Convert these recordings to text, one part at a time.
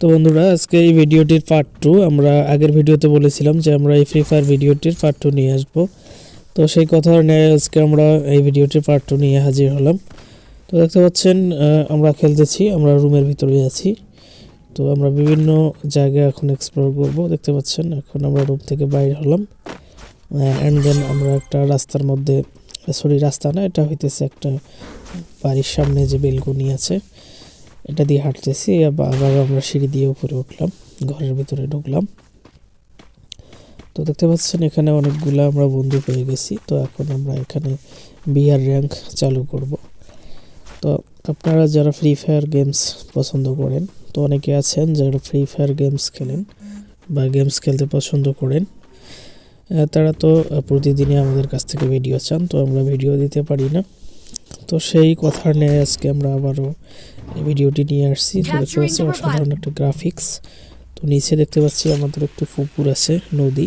তো বন্ধুরা, আজকে এই ভিডিওটির পার্ট টু আমরা আগের ভিডিওতে বলেছিলাম যে আমরা এই ফ্রি ফায়ার ভিডিওটির পার্ট টু নিয়ে আসব। তো সেই কথার ন্যায় আজকে আমরা এই ভিডিওটির পার্ট টু নিয়ে হাজির হলাম। তো দেখতে পাচ্ছেন আমরা খেলতেছি, আমরা রুমের ভিতরে আছি। তো আমরা বিভিন্ন জায়গায় এখন এক্সপ্লোর করব। দেখতে পাচ্ছেন, এখন আমরা রুম থেকে বাইরে হলাম। অ্যান্ড দেন আমরা একটা রাস্তার মধ্যে সরি রাস্তা না, এটা হইতেছে একটা বাড়ির সামনে যে বেলকনি আছে। এটা দিয়ে হাঁটতেছি, আবার আমরা সিঁড়ি দিয়ে উপরে উঠলাম, ঘরের ভিতরে ঢুকলাম। তো দেখতে পাচ্ছেন, এখানে অনেকগুলা আমরা বন্ধু পেয়ে গেছি। তো এখন আমরা এখানে বিআর র্যাঙ্ক চালু করব। তো আপনারা যারা ফ্রি ফায়ার গেমস পছন্দ করেন, তো অনেকে আছেন যারা ফ্রি ফায়ার গেমস খেলেন বা গেমস খেলতে পছন্দ করেন তারা তো প্রতিদিনই আমাদের কাছ থেকে ভিডিও চান, তো আমরা ভিডিও দিতে পারি না। তো সেই কথার নিয়ে আজকে আমরা আবারও এই ভিডিওটি নিয়ে আসছি। তো দেখতে পাচ্ছি অসাধারণ একটা গ্রাফিক্স তো নিচে দেখতে পাচ্ছি আমাদের একটু পুকুর আছে নদী।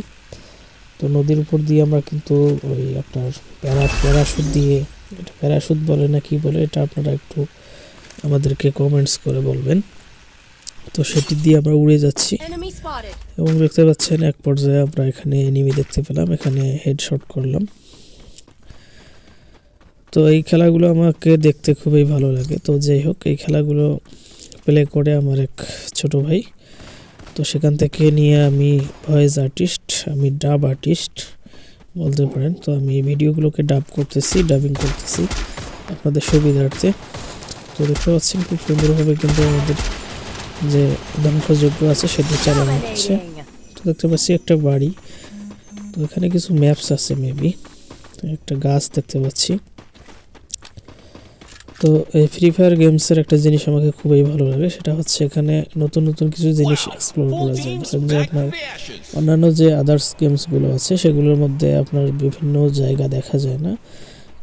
তো নদীর উপর দিয়ে আমরা কিন্তু ওই আপনার প্যারা প্যারাশুট দিয়ে এটা প্যারাশুট বলে না কি বলে এটা আপনারা একটু আমাদেরকে কমেন্টস করে বলবেন। তো সেটি দিয়ে আমরা উড়ে যাচ্ছি। এবং দেখতে পাচ্ছেন এক পর্যায়ে আমরা এখানে এনিমি দেখতে পেলাম এখানে হেডশট করলাম। তো এই খেলাগুলো আমাকে দেখতে খুবই ভালো লাগে। তো যাই হোক, এই খেলাগুলো প্লে করে আমার এক ছোট ভাই, তো সেখান থেকে নিয়ে আমি ভয়েস আর্টিস্ট আমি ডাব আর্টিস্ট বলতে পারেন। তো আমি ভিডিওগুলোকে ডাব করতেছি ডাবিং করতেছি আপনাদের সুবিধার্থে। তো দেখতে পাচ্ছেন খুব সুন্দরভাবে কিন্তু আমাদের যে ধ্বংসযোগ্য আছে সেটি চালানো হচ্ছে। তো দেখতে পাচ্ছি একটা বাড়ি, তো এখানে কিছু ম্যাপস আছে মেবি একটা গাছ দেখতে পাচ্ছি। তো এই ফ্রি ফায়ার গেমসের একটা জিনিস আমাকে খুবই ভালো লাগে সেটা হচ্ছে এখানে নতুন নতুন কিছু জিনিস এক্সপ্লোর করা যায়। যে আপনার অন্যান্য যে আদার্স গেমসগুলো আছে সেগুলোর মধ্যে আপনার বিভিন্ন জায়গা দেখা যায় না।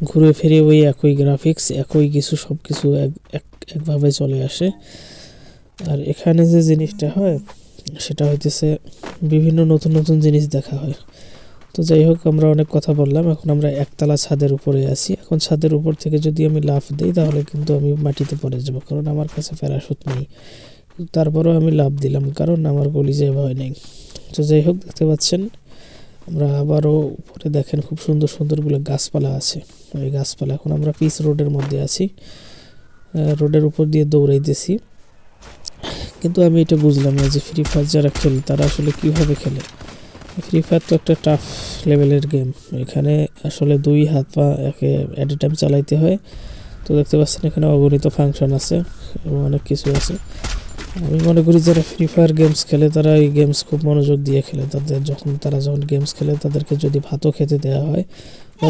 ঘুরে ফিরে ওই একই গ্রাফিক্স একই কিছু সব কিছু এক এক- একভাবে চলে আসে। আর এখানে যে জিনিসটা হয় সেটা হইতেছে বিভিন্ন নতুন নতুন জিনিস দেখা হয়। তো যাই হোক, আমরা অনেক কথা বললাম। এখন আমরা একতলা ছাদের উপরে আছি। এখন ছাদের উপর থেকে যদি আমি লাফ দিই, তাহলে কিন্তু আমি মাটিতে পড়ে যাব, কারণ আমার কাছে প্যারাশুট নেই। তারপরেও আমি লাফ দিলাম, কারণ আমার গলিজে ভয় নেই। তো যাই হোক, দেখতে পাচ্ছেন, আমরা আবারও উপরে দেখেন খুব সুন্দর সুন্দরগুলো গাছপালা আছে। ওই গাছপালা, এখন আমরা পিচ রোডের মধ্যে আছি। রোডের উপর দিয়ে দৌড়াইতেছি। কিন্তু আমি এটা বুঝলাম না যে ফ্রি ফায়ার যারা খেলে, তারা আসলে কীভাবে খেলে। ফ্রি ফায়ার তো একটা টাফ লেভেলের গেম এখানে আসলে দুই হাত পা একে অ্যাট এ টাইম চালাইতে হয়। তো দেখতে পাচ্ছেন এখানে অগণিত ফাংশন আছে এবং অনেক কিছু আছে। আমি মনে করি যারা ফ্রি ফায়ার গেমস খেলে, তারা এই গেমস খুব মনোযোগ দিয়ে খেলে। তাদের যখন তারা যখন গেমস খেলে, তাদেরকে যদি ভাতও খেতে দেওয়া হয়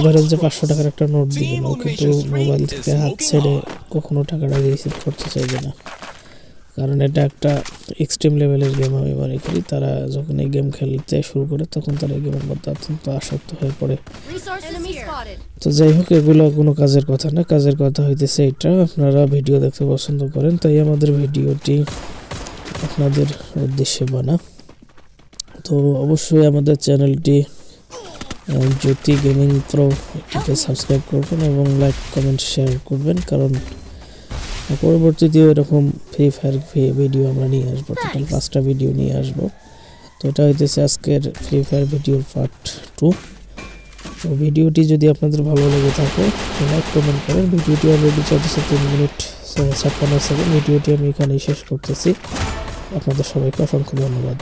ধরেন যে পাঁচশো টাকার একটা নোট দিবেন। কিন্তু মোবাইল থেকে হাত ছেড়ে কখনো টাকাটা রিসিভ করতে চাইবে না। কারণ এটা একটা এক্সট্রিম লেভেলের গেম আমি মনে করি। তারা যখন এই গেম খেলতে শুরু করে তখন তারা এই গেমের মধ্যে অত্যন্ত আসক্ত হয়ে পড়ে. তো যাই হোক এগুলো কোনো কাজের কথা না। কাজের কথা হইতেছে এটা আপনারা ভিডিও দেখতে পছন্দ করেন তাই আমাদের ভিডিওটি আপনাদের উদ্দেশ্যে বানা। তো অবশ্যই আমাদের চ্যানেলটি জ্যোতি গেমিং প্রো এটিকে সাবস্ক্রাইব করবেন এবং লাইক কমেন্ট শেয়ার করবেন। কারণ পরবর্তীতে এরকম ফ্রি ফায়ার ভিডিও আমরা নিয়ে আসব টোটাল পাঁচটা ভিডিও নিয়ে আসব। তো এটা হইতেছে আজকের ফ্রি ফায়ার ভিডিওর পার্ট টু তো ভিডিওটি যদি আপনাদের ভালো লেগে থাকে লাইক কমেন্ট করেন। ভিডিওটি অলরেডি চলতেছে তিন মিনিট ছাপ্পান্ন সেকেন্ড ভিডিওটি আমি এখানেই শেষ করতেছি। আপনাদের সবাইকে অসংখ্য ধন্যবাদ।